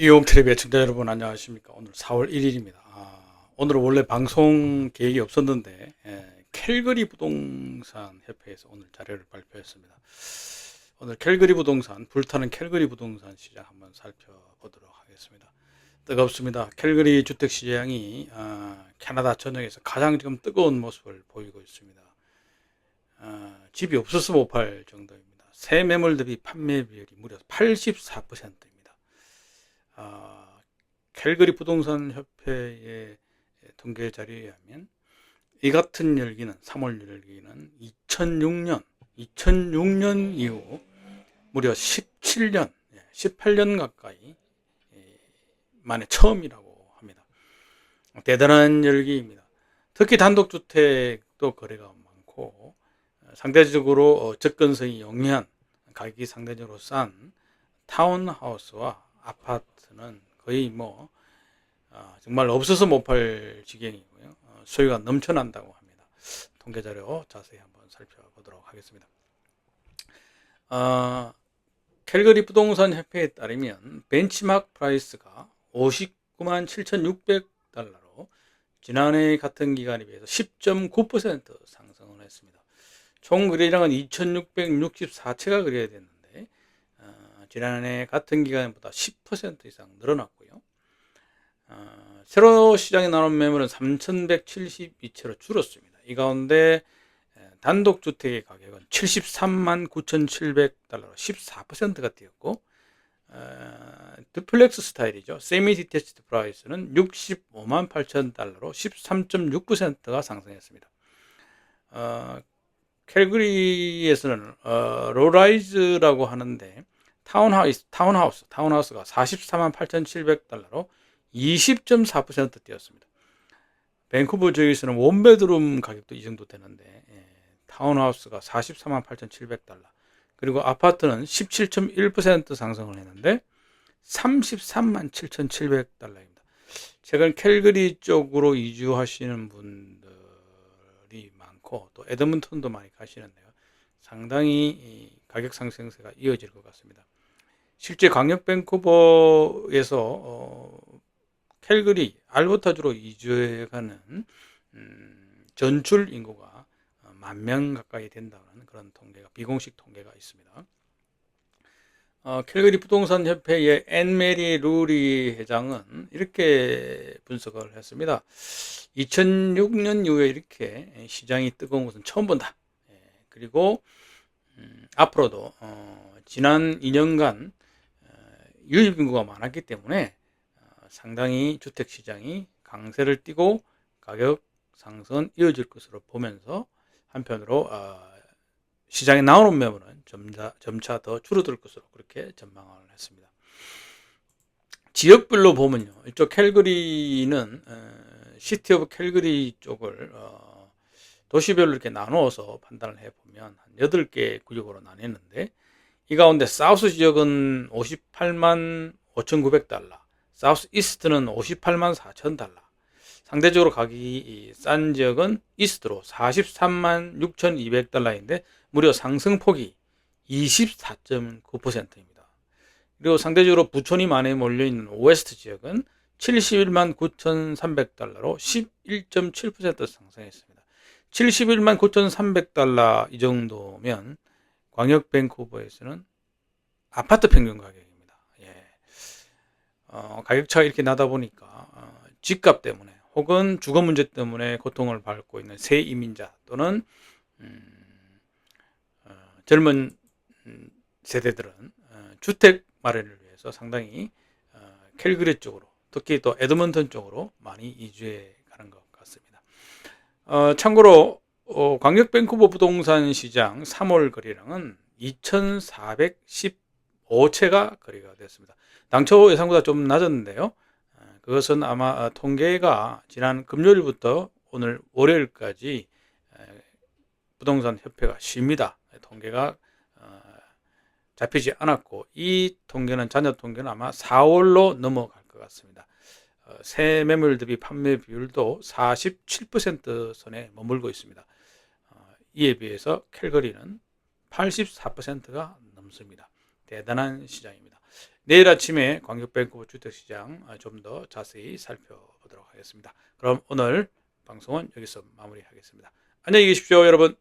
이용텔레비의 청자 여러분 안녕하십니까? 오늘 4월 1일입니다. 아, 오늘은 원래 방송 계획이 없었는데 예, 캘거리 부동산 협회에서 오늘 자료를 발표했습니다. 오늘 캘거리 부동산 불타는 캘거리 부동산 시장 한번 살펴보도록 하겠습니다. 뜨겁습니다. 캘거리 주택 시장이 아, 캐나다 전역에서 가장 지금 뜨거운 모습을 보이고 있습니다. 아, 집이 없어서 못 팔 정도입니다. 새 매물 대비 판매 비율이 무려 84%입니다 아, 캘거리 부동산 협회의 통계 자료에 의하면 이 같은 열기는 3월 열기는 2006년 2006년 이후 무려 17년 18년 가까이 예, 만에 처음이라고 합니다. 대단한 열기입니다. 특히 단독주택도 거래가 많고 상대적으로 어, 접근성이 용이한 가격이 상대적으로 싼 타운하우스와 아파트는 거의 뭐 어, 정말 없어서 못 팔 지경이고요. 어, 소유가 넘쳐난다고 합니다. 통계 자료 자세히 한번 살펴보도록 하겠습니다. 어, 캘거리 부동산 협회에 따르면 벤치마크 프라이스가 59만 7,600달러로 지난해 같은 기간에 비해서 10.9% 상승을 했습니다. 총 거래량은 2,664채가 거래가 됐는데 지난해 같은 기간보다 10% 이상 늘어났고요. 어, 새로 시장에 나온 매물은 3,172채로 줄었습니다. 이 가운데 단독주택의 가격은 73만 9,700달러로 14%가 뛰었고 어, 드플렉스 스타일이죠. 세미 디테치드 프라이스는 65만 8천 달러로 13.6%가 상승했습니다. 어, 캘그리에서는 어, 로라이즈라고 하는데 타운하우스, 타운하우스, 타운하우스가 44만 8,700달러로 20.4% 뛰었습니다. 밴쿠버 지역에서는 원베드룸 가격도 이 정도 되는데 예, 타운하우스가 44만 8,700달러 그리고 아파트는 17.1% 상승을 했는데 33만 7,700달러입니다. 최근 캘거리 쪽으로 이주하시는 분들이 많고 또 에드먼턴도 많이 가시는데요. 상당히 가격 상승세가 이어질 것 같습니다. 실제 강력 밴쿠버에서 어, 캘거리, 알버타주로 이주해가는 음, 전출 인구가 만 명 가까이 된다는 그런 통계가 비공식 통계가 있습니다. 어, 캘거리 부동산 협회의 앤 메리 루리 회장은 이렇게 분석을 했습니다. 2006년 이후에 이렇게 시장이 뜨거운 것은 처음 본다. 예, 그리고 음, 앞으로도 어, 지난 2년간 유입 인구가 많았기 때문에 어, 상당히 주택 시장이 강세를 띠고 가격 상승은 이어질 것으로 보면서 한편으로 어, 시장에 나오는 매물은 점차, 점차 더 줄어들 것으로 그렇게 전망을 했습니다. 지역별로 보면요. 이쪽 캘거리는 어, 시티 오브 캘거리 쪽을 도시별로 이렇게 나누어서 판단을 해보면 한 8개 구역으로 나뉘었는데 이 가운데 사우스 지역은 58만 5,900달러, 사우스 이스트는 58만 4,000달러. 상대적으로 가격이 싼 지역은 이스트로 43만 6,200달러인데 무려 상승폭이 24.9%입니다. 그리고 상대적으로 부촌이 많이 몰려있는 오웨스트 지역은 71만 9,300달러로 11.7% 상승했습니다. 71만 9,300달러 이 정도면 광역 밴쿠버에서는 아파트 평균 가격입니다. 예. 어, 가격 차가 이렇게 나다 보니까 어, 집값 때문에 혹은 주거 문제 때문에 고통을 받고 있는 새 이민자 또는 음, 어, 젊은 세대들은 어, 주택 마련을 위해서 상당히 어, 캘그리 쪽으로 특히 또 에드먼턴 쪽으로 많이 이주해 가는 것. 어, 참고로 어, 광역 밴쿠버 부동산 시장 3월 거래량은 2,415채가 거래가 됐습니다. 당초 예상보다 좀 낮았는데요. 어, 그것은 아마 통계가 지난 금요일부터 오늘 월요일까지 부동산 협회가 쉽니다. 통계가 어, 잡히지 않았고 이 통계는 잔여 통계는 아마 4월로 넘어갈 것 같습니다. 어, 새 매물 대비 판매 비율도 47% 선에 머물고 있습니다. 이에 비해서 캘거리는 84%가 넘습니다. 대단한 시장입니다. 내일 아침에 광역뱅크 주택시장 좀 더 자세히 살펴보도록 하겠습니다. 그럼 오늘 방송은 여기서 마무리하겠습니다. 안녕히 계십시오, 여러분.